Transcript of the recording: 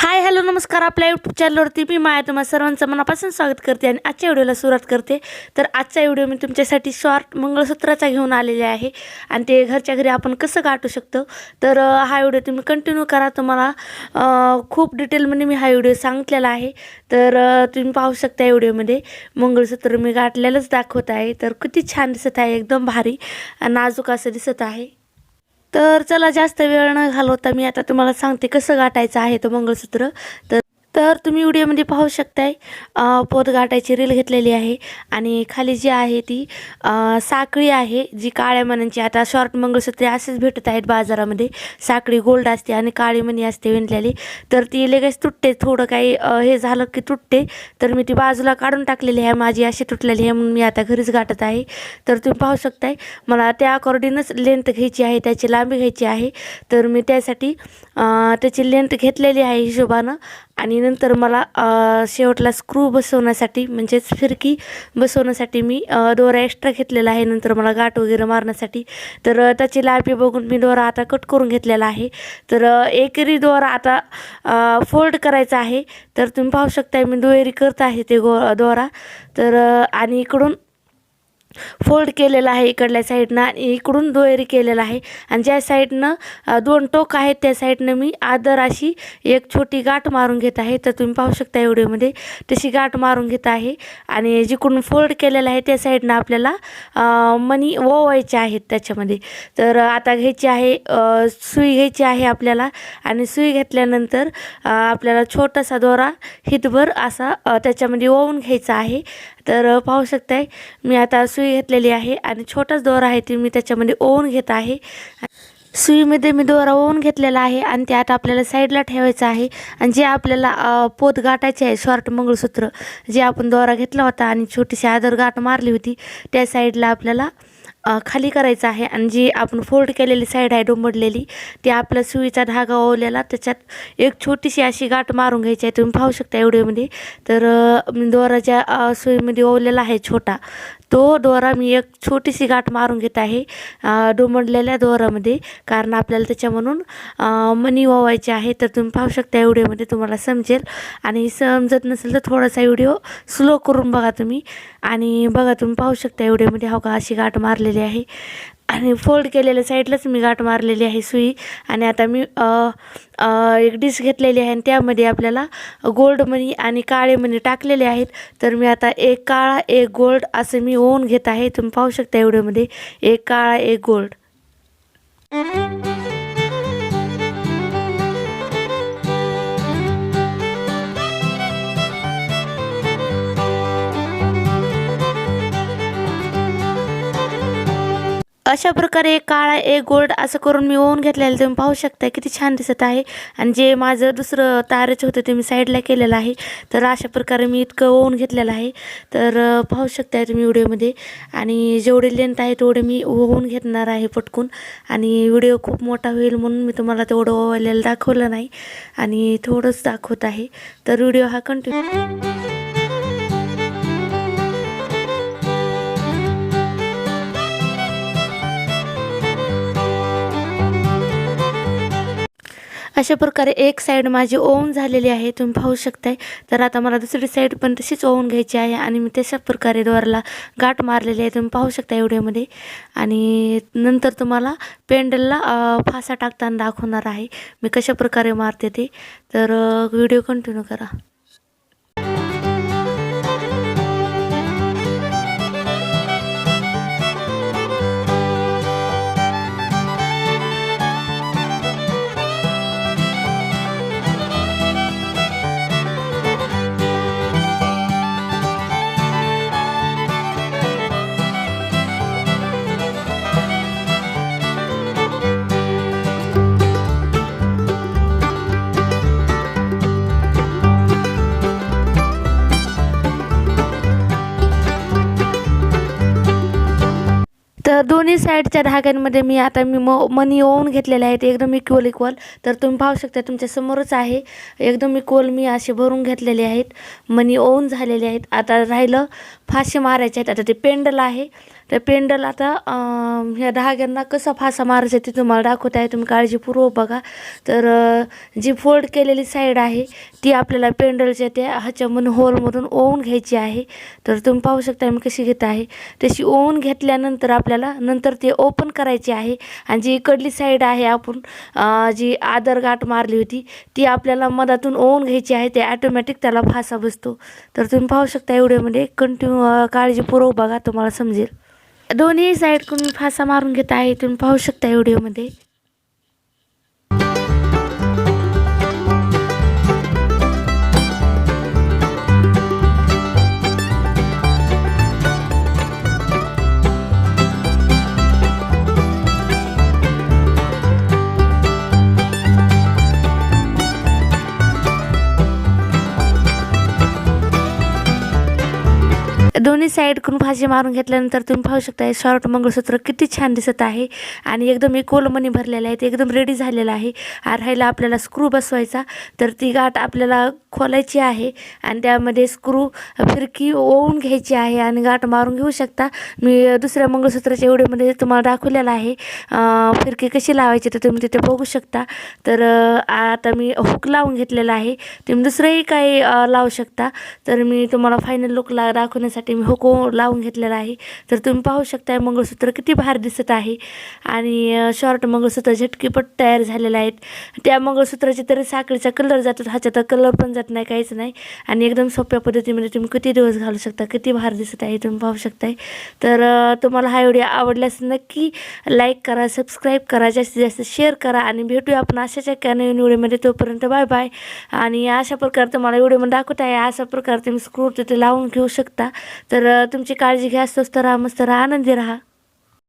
Hi hello नमस्कार. आपल्या YouTube चॅनलवरती मी माया तुम्हाला सर्वांचं मनापासून स्वागत करते आणि आजच्या व्हिडिओला सुरुवात करते. तर आजचा व्हिडिओ मी तुमच्यासाठी शॉर्ट मंगळसूत्राचा घेऊन आलेले आहे. आणि ते घरच्या घरी आपण कसं गाठू शकतो? तर हा व्हिडिओ तुम्ही कंटिन्यू करा. तुम्हाला खूप डिटेलमध्ये मी हा व्हिडिओ सांगितलेला आहे. तर तुम्ही पाहू शकता या व्हिडिओमध्ये. मंगळसूत्र मी गाठलेलंच दाखवत आहे. तर किती छान दिसत आहे. एकदम भारी नाजूक असं दिसत आहे. तर चला जास्त वेळ न घालवता मी आता तुम्हाला सांगते कसं गाठायचं आहे तो मंगळसूत्र. तर तर तुम्ही व्हिडिओमध्ये पाहू शकताय पोत गाठायची रील घेतलेली आहे आणि खाली जी आहे ती साखळी आहे जी काळ्या मण्यांची आता शॉर्ट मंगळसूत्रे असेच भेटत आहेत बाजारामध्ये. साखळी गोल्ड असते आणि काळी मणी असते विणलेली. तर ती लगेच तुटते थोडं काही हे झालं की तुटते. तर मी ती बाजूला काढून टाकलेली आहे माझी अशी तुटलेली आहे म्हणून मी आता घरीच गाठत आहे. तर तुम्ही पाहू शकताय मला त्या अकॉर्डिंगच लेंथ घ्यायची आहे त्याची लांबी घ्यायची आहे. तर मी त्यासाठी त्याची लेंथ घेतलेली आहे हिशोबानं. आणि नंतर मला शेवटला स्क्रू बसवण्यासाठी म्हणजेच फिरकी बसवण्यासाठी मी दोरा एक्स्ट्रा घेतलेला आहे. नंतर मला गाठ वगैरे मारण्यासाठी. तर त्याची लांबी बघून मी दोरा आता कट करून घेतलेला आहे. तर एकरी एकेरी दोरा आता फोल्ड करायचा आहे. तर तुम्ही पाहू शकता मी दुहेरी करत आहे ते गो दोरा. तर आणि इकडून फोल्ड केलेला आहे इकडल्या साईडनं आणि इकडून दुहेरी केलेला आहे. आणि ज्या साईडनं दोन टोक आहेत त्या साईडनं मी आदर अशी एक छोटी गाठ मारून घेत आहे. तर तुम्ही पाहू शकता व्हिडिओमध्ये तशी गाठ मारून घेत आहे. आणि जिकडून फोल्ड केलेलं आहे त्या साईडनं आपल्याला मनी ओवायचे आहेत त्याच्यामध्ये. तर आता घ्यायची आहे सुई घ्यायची आहे आपल्याला. आणि सुई घेतल्यानंतर आपल्याला छोटासा दोरा हितभर असा त्याच्यामध्ये ओवून घ्यायचा आहे. तर पाहू शकताय मी आता सुई घेतलेली आहे आणि छोटाच दोरा आहे ती मी त्याच्यामध्ये ओवून घेत आहे. सुईमध्ये मी दोरा ओवून घेतलेला आहे आणि ते आता आपल्याला साईडला ठेवायचं आहे आणि जे आपल्याला पोत गाठायचे आहे शॉर्ट मंगळसूत्र जे आपण दोरा घेतला होता आणि छोटीशी आदर गाठ मारली होती त्या साईडला आपल्याला खाली करायचं आहे आणि जी आपण फोल्ड केलेली साईड आहे डोंबडलेली ती आपला सुईचा धागा ओवलेला त्याच्यात एक छोटीशी अशी गाठ मारून घ्यायची आहे. तुम्ही पाहू शकता एवढीमध्ये. तर दोराच्या सुईमध्ये ओवलेला आहे छोटा तो दोरा मी एक छोटीशी गाठ मारून घेत आहे डोंबडलेल्या दोरामध्ये. कारण आपल्याला त्याच्या म्हणून मनी ओवायची ओवायचे आहे. तर तुम्ही पाहू शकता व्हिडिओमध्ये तुम्हाला समजेल. आणि समजत नसेल तर थोडासा व्हिडिओ स्लो करून बघा तुम्ही. आणि बघा तुम्ही पाहू शकता व्हिडिओमध्ये हो का अशी गाठ मारलेली आहे. आणि फोल्ड केलेल्या साईडलाच मी गाठ मारलेली आहे सुई. आणि आता मी एक डिश घेतलेली आहे आणि त्यामध्ये आपल्याला गोल्ड मनी आणि काळे मनी टाकलेले आहेत. तर मी आता एक काळा एक गोल्ड असं मी ओन घेत आहे. तुम्ही पाहू शकता एवढ्यामध्ये एक काळा एक गोल्ड अशा प्रकारे एक काळा एक गोल्ड असं करून मी ओवून घेतलेलं तुम्ही पाहू शकता किती छान दिसत आहे. आणि जे माझं दुसरं तारेचं होतं ते मी साईडला केलेलं आहे. तर अशा प्रकारे मी इतकं ओवून घेतलेलं आहे. तर पाहू शकताय तुम्ही व्हिडिओमध्ये. आणि जेवढी लेंथ आहे तेवढे मी ओवून घेणार आहे पटकून. आणि व्हिडिओ खूप मोठा होईल म्हणून मी तुम्हाला तेवढं ओवायला दाखवलं नाही. आणि थोडंच दाखवत आहे. तर व्हिडिओ हा कंटिन्यू अशा प्रकारे एक साईड माझी ओवून झालेली आहे. तुम्ही पाहू शकताय. तर आता मला दुसरी साईड पण तशीच ओवून घ्यायची आहे आणि मी तशा प्रकारे दोराला गाठ मारलेली आहे. तुम्ही पाहू शकता एवढ्यामध्ये. आणि नंतर तुम्हाला पेंडलला फासा टाकताना दाखवणार आहे. मी कशा प्रकारे मारते ते. तर व्हिडिओ कंटिन्यू करा. तर दोन्ही साईडच्या धाग्यांमध्ये मी आता मी म मनी ओवून घेतलेले आहेत. एकदम इक्वल इक्वल तर तुम्ही पाहू शकता तुमच्या समोरच आहे. एकदम इक्वल मी असे भरून घेतलेले आहेत. मनी ओवून झालेले आहेत. आता राहिलं फाशी मारायचे आहेत. आता ते पेंडल आहे. तर पेंडल आता ह्या धाग्यांना कसा फासा मारायचा ते तुम्हाला दाखवत आहे. तुम्ही काळजीपूर्वक बघा. तर जी फोल्ड केलेली साईड आहे ती आपल्याला पेंडलच्या त्या ह्याच्यामधून होलमधून ओवून घ्यायची आहे. तर तुम्ही पाहू शकता मी कशी घेत आहे. तशी ओवून घेतल्यानंतर आपल्याला नंतर ते ओपन करायची आहे. आणि जी इकडली साईड आहे आपण जी आदर गाठ मारली होती ती आपल्याला मधातून ओवून घ्यायची आहे. ते ॲटोमॅटिक त्याला फासा बसतो. तर तुम्ही पाहू शकता एवढ्यामध्ये कंटिन्यू म्हणजे काळजीपूर्वक बघा तुम्हाला समजेल. दोन्ही साईडकडून फासा मारून घेत आहे तुम्ही पाहू शकता व्हिडिओमध्ये दोन्ही साईडकडून फाशी मारून घेतल्यानंतर तुम्ही पाहू शकता हे शॉर्ट मंगळसूत्र किती छान दिसत आहे. आणि एकदम इकोलमनी भरलेलं आहे ते एकदम रेडी झालेलं आहे. आणि राहिला आपल्याला स्क्रू बसवायचा तर ती गाठ आपल्याला खोलायची आहे आणि त्यामध्ये स्क्रू फिरकी ओवून घ्यायची आहे आणि गाठ मारून घेऊ शकता. मी दुसऱ्या मंगळसूत्राच्या एवढेमध्ये तुम्हाला दाखवलेलं आहे. फिरकी कशी लावायची तर तुम्ही तिथे बघू शकता. तर आता मी हुक लावून घेतलेला आहे. तुम्ही दुसरंही काही लावू शकता. तर मी तुम्हाला फायनल लुक ला दाखवण्यासाठी मी हुक हो लावून घेतलेला आहे. तर तुम्ही पाहू शकता मंगळसूत्र किती भार दिसत आहे. आणि शॉर्ट मंगळसूत्र झटकीपट तयार झालेलं आहेत. त्या मंगळसूत्राचे तरी साखळीचा कलर जातो ह्याचा तर कलर पण जात नाही काहीच नाही. आणि एकदम सोप्या पद्धतीमध्ये तुम्ही किती दिवस घालू शकता किती भार दिसत आहे तुम्ही पाहू शकताय. तर तुम्हाला हा व्हिडिओ आवडल्यास नक्की लाईक करा सबस्क्राईब करा जास्तीत जास्त शेअर करा आणि भेटूया आपण अशाच एका नवीन व्हिडिओमध्ये. तोपर्यंत बाय बाय आणि अशा प्रकारे तुम्हाला व्हिडिओमध्ये दाखवत आहे अशा प्रकारे तुम्ही स्क्रू तिथे लावून घेऊ शकता. तर तुमची काळजी घ्या स्वस्त राहा मस्त राहा आनंदी राहा.